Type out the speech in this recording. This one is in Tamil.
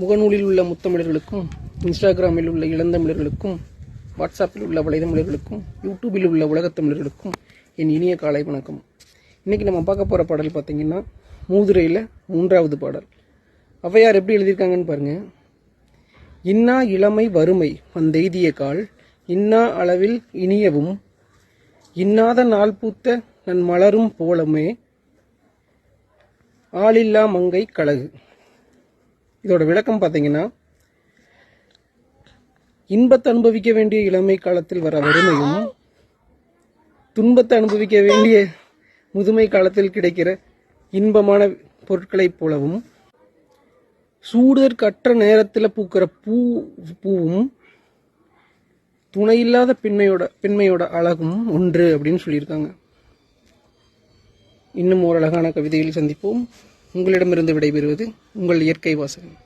முகநூலில் உள்ள முத்தமிழர்களுக்கும் இன்ஸ்டாகிராமில் உள்ள இளந்தமிழர்களுக்கும் வாட்ஸ்அப்பில் உள்ள வலைதமிழர்களுக்கும் யூடியூபில் உள்ள உலகத்தமிழர்களுக்கும் என் இனிய காலை வணக்கம். இன்றைக்கி நம்ம பார்க்க போகிற பாடல் பார்த்திங்கன்னா மூதுரையில் மூன்றாவது பாடல். ஔவையார் எப்படி எழுதியிருக்காங்கன்னு பாருங்கள் இன்னா இளமை வறுமை வந்தெய்திய கால் இன்னா அளவில் இனியவும் இன்னாத நாள் பூத்த நன் மலரும் போலமே ஆளில்லா மங்கை கழகு இதோட விளக்கம் பார்த்தீங்கன்னா இன்பத்தை அனுபவிக்க வேண்டிய இளமை காலத்தில் வர வறுமையும் துன்பத்தை அனுபவிக்க வேண்டிய முதுமை காலத்தில் கிடைக்கிற இன்பமான பொருட்களைப் போலவும் சூடுதற்கற்ற நேரத்தில் பூக்கிற பூ பூவும் துணையில்லாத பெண்மையோட பெண்மையோட அழகும் ஒன்று அப்படின்னு சொல்லியிருக்காங்க. இன்னும் ஒரு அழகான கவிதையில் சந்திப்போம். உங்களிடமிருந்து விடைபெறுவது உங்கள் இயற்கை வாசகன்.